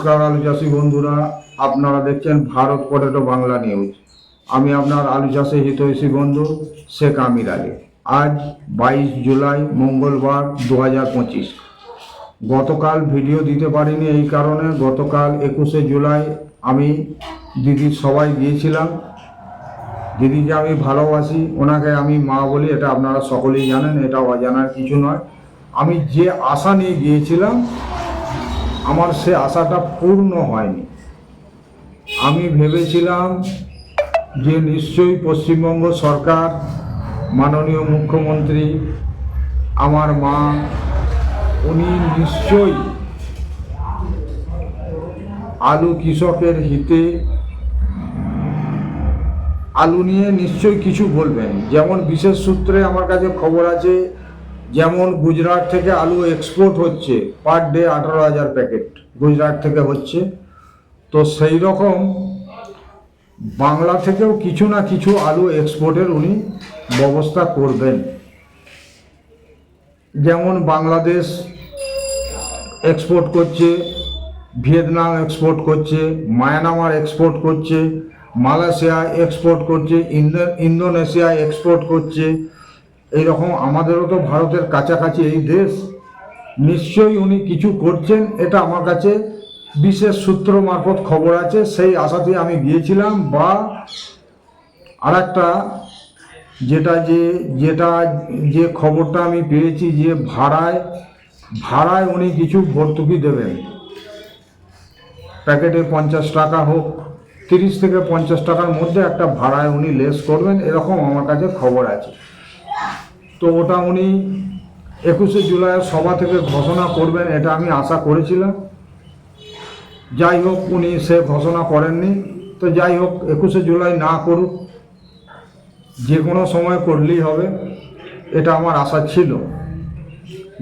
নমস্কার আলু চাষি বন্ধুরা, আপনারা দেখছেন ভারত পটেটো বাংলা নিউজ। আমি আপনার আলু চাষে হিতৈষী বন্ধু শেখ আমির আলী। আজ বাইশ জুলাই, মঙ্গলবার দু হাজার পঁচিশ। গতকাল ভিডিও দিতে পারিনি এই কারণে গতকাল একুশে জুলাই আমি দিদির সবাই গিয়েছিলাম। দিদিকে আমি ভালোবাসি, ওনাকে আমি মা বলি, এটা আপনারা সকলেই জানেন, এটা অজানার কিছু নয়। আমি যে আশা নিয়ে গিয়েছিলাম আমার সে আশাটা পূর্ণ হয়নি। আমি ভেবেছিলাম যে নিশ্চয়ই পশ্চিমবঙ্গ সরকার, মাননীয় মুখ্যমন্ত্রী, আমার মা, উনি নিশ্চয়ই আলু কৃষকের হিতে আলু নিয়ে নিশ্চয়ই কিছু বলবেন। যেমন বিশেষ সূত্রে আমার কাছে খবর আছে যেমন গুজরাট থেকে আলু এক্সপোর্ট হচ্ছে পার ডে আঠারো হাজার প্যাকেট গুজরাট থেকে হচ্ছে। তো সেই রকম বাংলা থেকেও কিছু না কিছু আলু এক্সপোর্টের উনি ব্যবস্থা করবেন। যেমন বাংলাদেশ এক্সপোর্ট করছে, ভিয়েতনাম এক্সপোর্ট করছে, মায়ানমার এক্সপোর্ট করছে, মালয়েশিয়া এক্সপোর্ট করছে, ইন্দো- ইন্দোনেশিয়া এক্সপোর্ট করছে। এইরকম আমাদেরও তো ভারতের কাছাকাছি এই দেশ। নিশ্চয়ই উনি কিছু করছেন, এটা আমার কাছে বিশেষ সূত্র মারফত খবর আছে। সেই আশাতে আমি গিয়েছিলাম বা আর একটা যেটা যে যেটা যে খবরটা আমি পেয়েছি যে ভাড়ায় ভাড়ায় উনি কিছু ভর্তুকি দেবেন। প্যাকেটে পঞ্চাশ টাকা হোক, তিরিশ থেকে পঞ্চাশ টাকার মধ্যে একটা ভাড়ায় উনি লেস করবেন, এরকম আমার কাছে খবর আছে। তো ওটা উনি একুশে জুলাইয়ের সভা থেকে ঘোষণা করবেন, এটা আমি আশা করেছিলাম। যাই হোক, উনি সে ঘোষণা করেননি। তো যাই হোক, একুশে জুলাই না করুক, যে কোনো সময় করলেই হবে, এটা আমার আশা ছিল।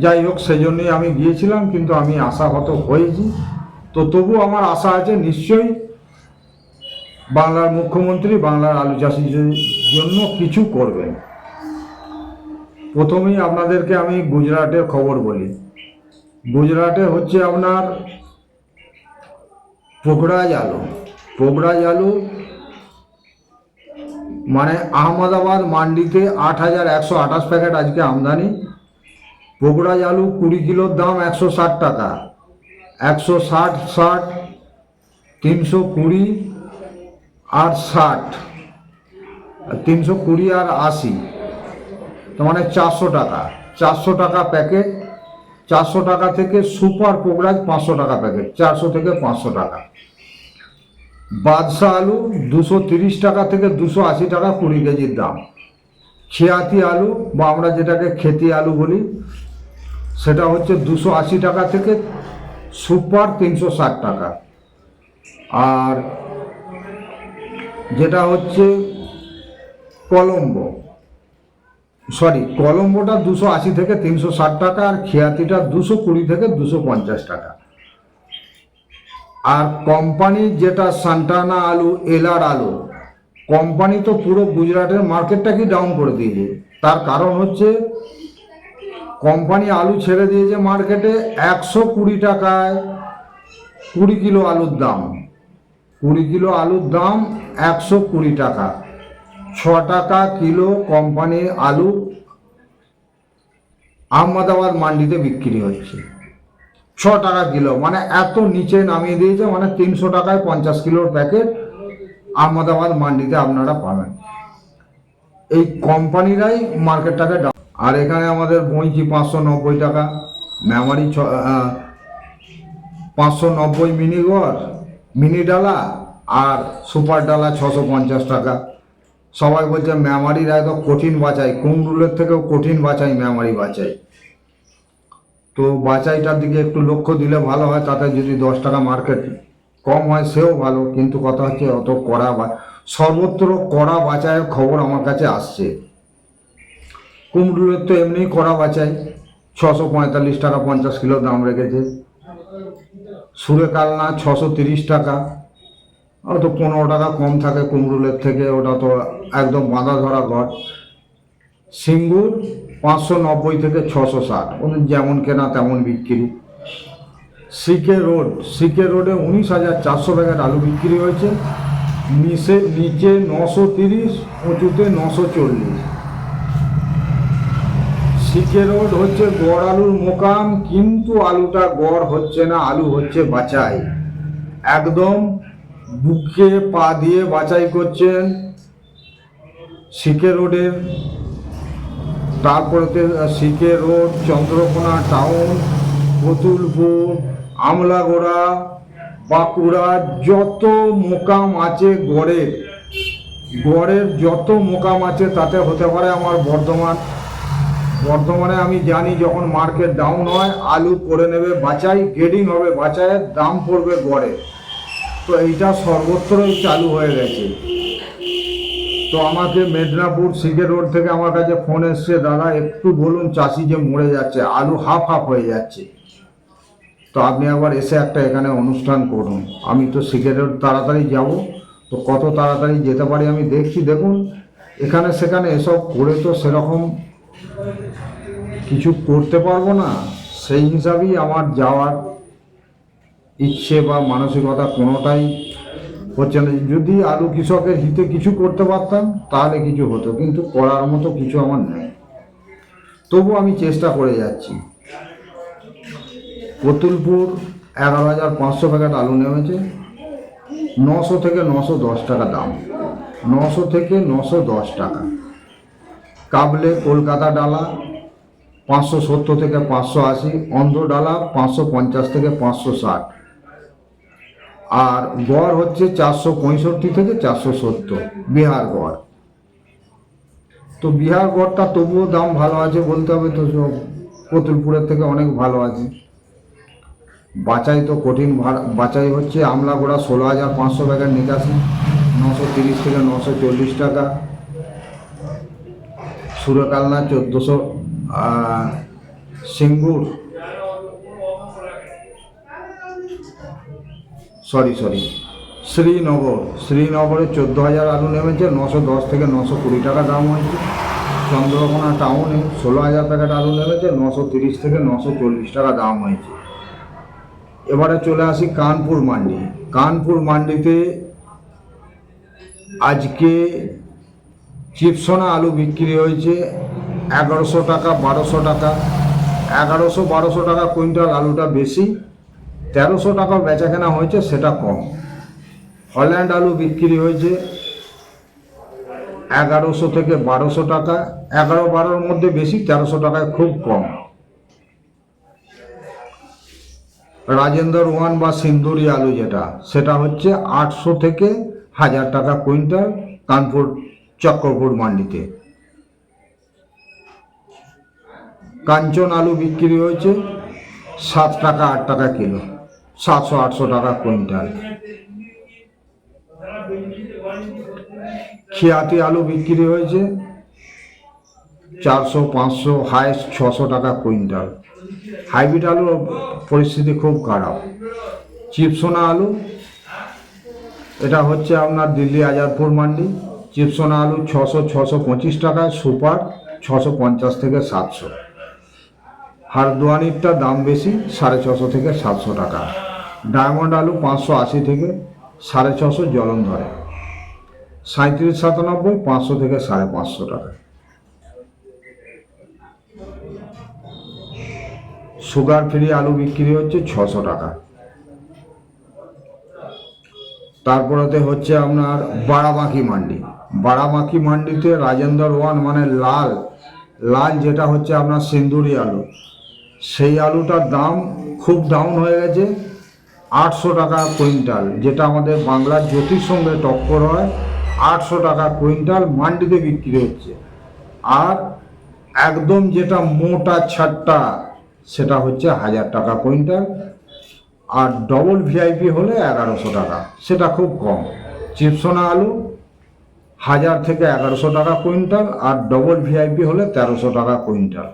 যাই হোক সেই জন্যই আমি গিয়েছিলাম, কিন্তু আমি আশাহত হয়েছি। তো তবু আমার আশা আছে, নিশ্চয়ই বাংলার মুখ্যমন্ত্রী, বাংলার আলু চাষিদের জন্য কিছু করবেন। প্রথমেই আপনাদেরকে আমি গুজরাটের খবর বলি। গুজরাটে হচ্ছে আপনার পোকড়াজ আলু। পোকড়াজ আলু মানে আহমদাবাদ মান্ডিতে আট হাজার একশো আঠাশ প্যাকেট আজকে আমদানি। পোকড়াজ আলু কুড়ি কিলোর দাম একশো ষাট টাকা। একশো ষাট ষাট, তিনশো কুড়ি আর ষাট। তিনশো কুড়ি আর আশি। তো মানে চারশো টাকা। চারশো টাকা প্যাকেট চারশো টাকা থেকে সুপার পোকরাজ পাঁচশো টাকা প্যাকেট চারশো থেকে পাঁচশো টাকা। বাদশা আলু দুশো তিরিশ টাকা থেকে দুশো আশি টাকা কুড়ি কেজির দাম। খেয়াতি আলু বা আমরা যেটাকে খেতি আলু বলি, সেটা হচ্ছে দুশো আশি টাকা থেকে সুপার তিনশো ষাট টাকা। আর যেটা হচ্ছে কলম্বো। সরি, কলম্বোটা দুশো আশি থেকে তিনশো ষাট টাকা আর খেয়াতিটা দুশো কুড়ি থেকে দুশো পঞ্চাশ টাকা। আর কোম্পানি যেটা সান্টানা আলু, এলার আলু, কোম্পানি তো পুরো গুজরাটের মার্কেটটাকে ডাউন করে দিয়েছে? তার কারণ হচ্ছে কোম্পানি আলু ছেড়ে দিয়েছে মার্কেটে একশো কুড়ি টাকায় কুড়ি কিলো আলুর দাম। কুড়ি কিলো আলুর দাম একশো কুড়ি টাকা। ছ টাকা কিলো কোম্পানি আলু আহমদাবাদ মান্ডিতে বিক্রি হচ্ছে। ছ টাকা কিলো মানে এত নিচে নামিয়ে দিয়েছে মানে তিনশো টাকায় পঞ্চাশ কিলোর প্যাকেট আহমদাবাদ মান্ডিতে আপনারা পাবেন। এই কোম্পানিরাই মার্কেটটাকে আর এখানে আমাদের বইছি পাঁচশো নব্বই টাকা, মেমারি ছ পাঁচশো নব্বই মিনি গড় মিনি ডালা আর সুপার ডালা ছশো পঞ্চাশ টাকা। সবাই বলছে মেমারির একদম কঠিন বাছাই কুমরুলের থেকেও কঠিন বাছাই মেমারি বাছাই। তো বাঁচাইটার দিকে একটু লক্ষ্য দিলে ভালো হয়, তাতে যদি দশ টাকা মার্কেট কম হয়, সেও ভালো। কিন্তু কথা হচ্ছে, অত কড়া বা, সর্বত্র কড়া বাছাইয়ের খবর আমার কাছে আসছে। কুমড়ুলের তো এমনি কড়া বাছাই, ছশো পঁয়তাল্লিশ টাকা পঞ্চাশ কিলো দাম রেখেছে। সুরে কালনা ছশো তিরিশ টাকা। তো পনেরো টাকা কম থাকে কুমরুলের থেকে, ওটা তো একদম বাঁধা ধরা ঘর। সিঙ্গুর পাঁচশো নব্বই থেকে ছশো ষাট ওদের যেমন কেনা তেমন বিক্রি। সিকে রোড, সিকে রোডে উনিশ হাজার চারশো প্যাকেট আলু বিক্রি হয়েছে। নিচে নিচে নশো তিরিশ, উঁচুতে নশো চল্লিশ। সিকে রোড হচ্ছে গড় আলুর মোকাম, কিন্তু আলুটা গড় হচ্ছে না, আলু হচ্ছে বাছাই। একদম বুকে পা দিয়ে বাছাই করছেন সিকে রোডের তারপরেতে CK road, Chandrakona town Putulpur, Amlagora, Bankura, যত মোকাম আছে গড়ের গড়ের যত মোকাম আছে তাতে হতে পারে আমার বর্ধমান। বর্ধমানে আমি জানি যখন মার্কেট ডাউন হয়, আলু করে নেবে, বাছাই গ্রেডিং হবে, বাছাইয়ের দাম পড়বে গড়ে। তো এইটা সর্বত্রই চালু হয়ে গেছে। তো আমাকে মেদিনীপুর সিকে রোড থেকে আমার কাছে ফোন এসছে, দাদা, একটু বলুন চাষি যে মরে যাচ্ছে, আলু হাফ হাফ হয়ে যাচ্ছে। তো আপনি একবার এসে একটা এখানে অনুষ্ঠান করুন। আমি তো সিকে রোড তাড়াতাড়ি যাব, তো কত তাড়াতাড়ি যেতে পারি আমি দেখছি। দেখুন, এখানে সেখানে এসব করে তো সেরকম কিছু করতে পারব না। সেই হিসাবেই আমার যাওয়ার ইচ্ছে বা মানসিকতা কোনোটাই হচ্ছে না। যদি আলু কৃষকের হিতে কিছু করতে পারতাম, তাহলে কিছু হতো, কিন্তু করার মতো কিছু আমার নেই। তবু আমি চেষ্টা করে যাচ্ছি। কতুলপুর এগারো হাজার পাঁচশো প্যাকেট আলু নেমেছে। নশো থেকে নশো দশ টাকা দাম। নশো থেকে নশো দশ টাকা। কাবলে কলকাতা ডালা পাঁচশো সত্তর থেকে পাঁচশো আশি অন্ধ্র ডালা পাঁচশো পঞ্চাশ থেকে পাঁচশো ষাট। আর গড় হচ্ছে চারশো পঁয়ষট্টি থেকে চারশো সত্তর, বিহার গড়। তো বিহার গড়টা তবুও দাম ভালো আছে বলতে হবে তো সব কতুলপুরের থেকে অনেক ভালো আছে। বাচাই তো কঠিন বাচাই হচ্ছে আমলাগোড়া ষোলো হাজার পাঁচশো প্যাকেট নিকাশি, নশো তিরিশ থেকে নশো চল্লিশ টাকা। সুরকালনা চোদ্দোশো সিঙ্গুর সরি সরি। শ্রীনগর। শ্রীনগরে চোদ্দ হাজার আলু নেমেছে, নশো দশ থেকে নশো কুড়ি টাকা দাম হয়েছে। চন্দ্রকোনা টাউনে ষোলো হাজার প্যাকেট আলু নেমেছে, নশো তিরিশ থেকে নশো চল্লিশ টাকা দাম হয়েছে। এবারে চলে আসি কানপুর মান্ডি। কানপুর মান্ডিতে আজকে চিপসোনা আলু বিক্রি হয়েছে এগারোশো টাকা, বারোশো টাকা। এগারোশো, বারোশো টাকা কুইন্টাল আলুটা বেশি। তেরোশো টাকা বেচাকেনা হয়েছে, সেটা কম। হল্যান্ড আলু বিক্রি হয়েছে এগারোশো থেকে বারোশো টাকা। এগারো বারোর মধ্যে বেশি, তেরোশো টাকায় খুব কম। রাজেন্দ্র ওয়ান বা সিন্দুরি আলু যেটা, সেটা হচ্ছে আটশো থেকে হাজার টাকা কুইন্টাল কানপুর, চক্রপুর মান্ডিতে। কাঞ্চন আলু বিক্রি হয়েছে সাত টাকা, আট টাকা কিলো। সাতশো, আটশো টাকা কুইন্টাল। খিয়াতি আলু বিক্রি হয়েছে চারশো, পাঁচশো, হাইস্ট ছশো টাকা কুইন্টাল। হাইব্রিড আলুর পরিস্থিতি খুব খারাপ। চিপসোনা আলু, এটা হচ্ছে আপনার দিল্লি আজাদপুর মান্ডি। চিপসোনা আলু ছশো ছশো পঁচিশ টাকা সুপার ছশো পঞ্চাশ থেকে সাতশো। হারদোয়ানিরটা দাম বেশি, সাড়ে ছশো থেকে সাতশো টাকা। ডায়মন্ড আলু পাঁচশো আশি থেকে সাড়ে ছশো জলন ধরে। সাঁত্রিশ সাতানব্বই পাঁচশো থেকে সাড়ে পাঁচশো টাকা। সুগার ফ্রি আলু বিক্রি হচ্ছে ছশো টাকা। তারপরেতে হচ্ছে আপনার বারাবাঁকি মান্ডি। বারাবাঁকি মান্ডিতে রাজেন্দ্র ওয়ান মানে লাল। লাল যেটা হচ্ছে আপনার সিন্দুরি আলু। সেই আলুটার দাম খুব ডাউন হয়ে গেছে। আটশো টাকা কুইন্টাল, যেটা আমাদের বাংলার জ্যোতির সঙ্গে টক্কর হয়, আটশো টাকা কুইন্টাল মান্ডিতে বিক্রি হচ্ছে। আর একদম যেটা মোটা ছাট্টা, সেটা হচ্ছে হাজার টাকা কুইন্টাল, আর ডবল ভিআইপি হলে এগারোশো টাকা, সেটা খুব কম। চিপসোনা আলু, হাজার থেকে এগারোশো টাকা কুইন্টাল, আর ডবল ভিআইপি হলে তেরোশো টাকা কুইন্টাল।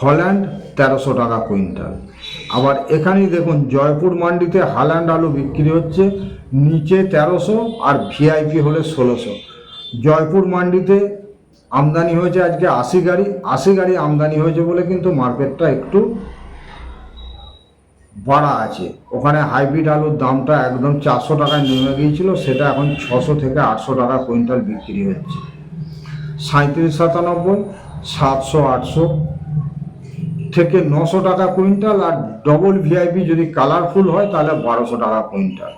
হল্যান্ড তেরোশো টাকা কুইন্টাল। আবার এখানেই দেখুন জয়পুর মান্ডিতে হাল্যান্ড আলু বিক্রি হচ্ছে নিচে তেরোশো আর ভিআইপি হলে ষোলোশো। জয়পুর মান্ডিতে আমদানি হয়েছে আজকে আশি গাড়ি আশি গাড়ি আমদানি হয়েছে বলে কিন্তু মার্কেটটা একটু বাড়া আছে। ওখানে হাইব্রিড আলুর দামটা একদম চারশো টাকায় নেমে গিয়েছিল, সেটা এখন ছশো থেকে আটশো টাকা কুইন্টাল বিক্রি হচ্ছে। সাঁত্রিশ সাতানব্বই, সাতশো আটশো থেকে নশো টাকা কুইন্টাল আর ডবল ভিআইপি যদি কালারফুল হয়, তাহলে বারোশো টাকা কুইন্টাল।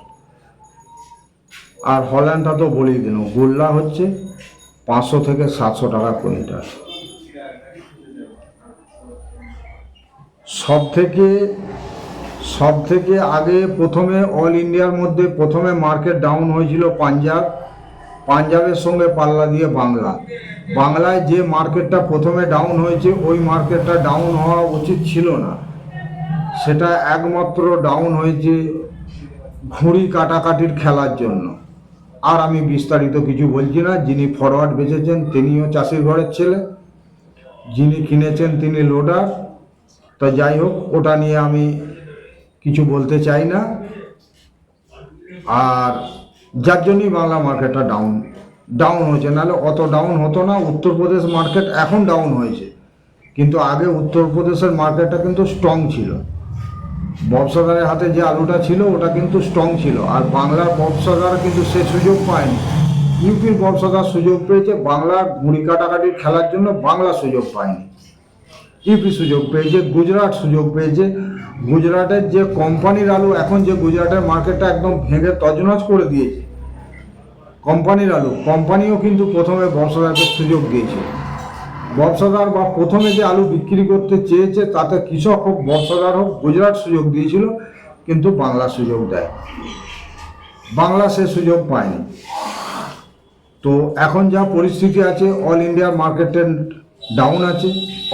আর হল্যান্ডটা তো বলেই দিল, গোল্লা হচ্ছে পাঁচশো থেকে সাতশো টাকা কুইন্টাল। সব থেকে সব থেকে আগে প্রথমে অল ইন্ডিয়ার মধ্যে প্রথমে মার্কেট ডাউন হয়েছিল পাঞ্জাব। পাঞ্জাবের সঙ্গে পাল্লা দিয়ে বাংলা। বাংলায় যে মার্কেটটা প্রথমে ডাউন হয়েছে, ওই মার্কেটটা ডাউন হওয়া উচিত ছিল না। সেটা একমাত্র ডাউন হয়েছে ঘুড়ি কাটাকাটির খেলার জন্য। আর আমি বিস্তারিত কিছু বলছি না, যিনি ফরওয়ার্ড বেচেছেন তিনিও চাষির ঘরের ছেলে, যিনি কিনেছেন তিনি লোডার তা যাই হোক, ওটা নিয়ে আমি কিছু বলতে চাই না। আর যার জন্যই বাংলা মার্কেটটা ডাউন ডাউন হয়েছে। নাহলে অত ডাউন হতো না। উত্তরপ্রদেশ মার্কেট এখন ডাউন হয়েছে। কিন্তু আগে উত্তরপ্রদেশের মার্কেটটা কিন্তু স্ট্রং ছিল। ব্যবসাদারের হাতে যে আলুটা ছিল, ওটা কিন্তু স্ট্রং ছিল। আর বাংলার ব্যবসাদার কিন্তু সে সুযোগ পায়নি। ইউপির ব্যবসাদার সুযোগ পেয়েছে। বাংলার ঘুড়ি কাটাকাটির খেলার জন্য বাংলা সুযোগ পায়নি। ইউপি সুযোগ পেয়েছে, গুজরাট সুযোগ পেয়েছে। গুজরাটের যে কোম্পানির আলু, এখন যে গুজরাটের মার্কেটটা একদম ভেঙে তজনজ করে দিয়েছে। কোম্পানির আলু। কোম্পানিও কিন্তু প্রথমে ব্যবসাদারকে সুযোগ দিয়েছে। ব্যবসাদার বা প্রথমে যে আলু বিক্রি করতে চেয়েছে, তাতে কৃষক হোক ব্যবসাদার হোক, গুজরাট সুযোগ দিয়েছিল, কিন্তু বাংলা সুযোগ দেয়। বাংলা সে সুযোগ পায়নি। তো এখন যা পরিস্থিতি আছে অল ইন্ডিয়ার মার্কেট ট্রেন্ড ডাউন আছে।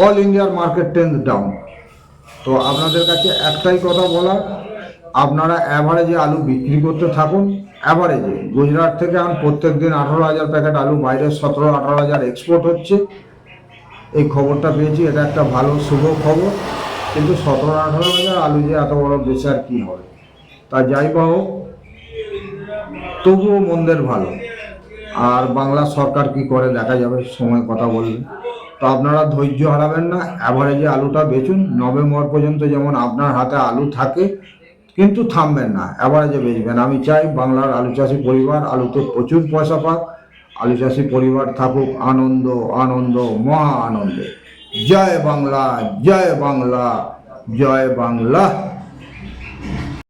অল ইন্ডিয়ার মার্কেট ট্রেন্ড ডাউন তো আপনাদের কাছে একটাই কথা বলা আপনারা অ্যাভারেজে আলু বিক্রি করতে থাকুন। অ্যাভারেজে গুজরাট থেকে এখন প্রত্যেক দিন আঠারো হাজার প্যাকেট আলু, বাইরে সতেরো, আঠারো হাজার এক্সপোর্ট হচ্ছে। এই খবরটা পেয়েছি, এটা একটা ভালো, শুভ খবর। কিন্তু সতেরো, আঠারো হাজার আলু যে এত বড় বেচে আর কী হবে? তা যাই বা তবুও মন্দের ভালো। আর বাংলা সরকার কি করে, দেখা যাবে, সময় কথা বলবে। তো আপনারা ধৈর্য হারাবেন না অ্যাভারেজে আলুটা বেচুন। নভেম্বর পর্যন্ত যেমন আপনার হাতে আলু থাকে কিন্তু থামবেন না অ্যাভারেজে বেচবেন। আমি চাই বাংলার আলু চাষি পরিবার, আলুতে প্রচুর পয়সা পাক, আলু চাষি পরিবার থাকুক আনন্দ আনন্দ, মহা আনন্দে। জয় বাংলা জয় বাংলা জয় বাংলা।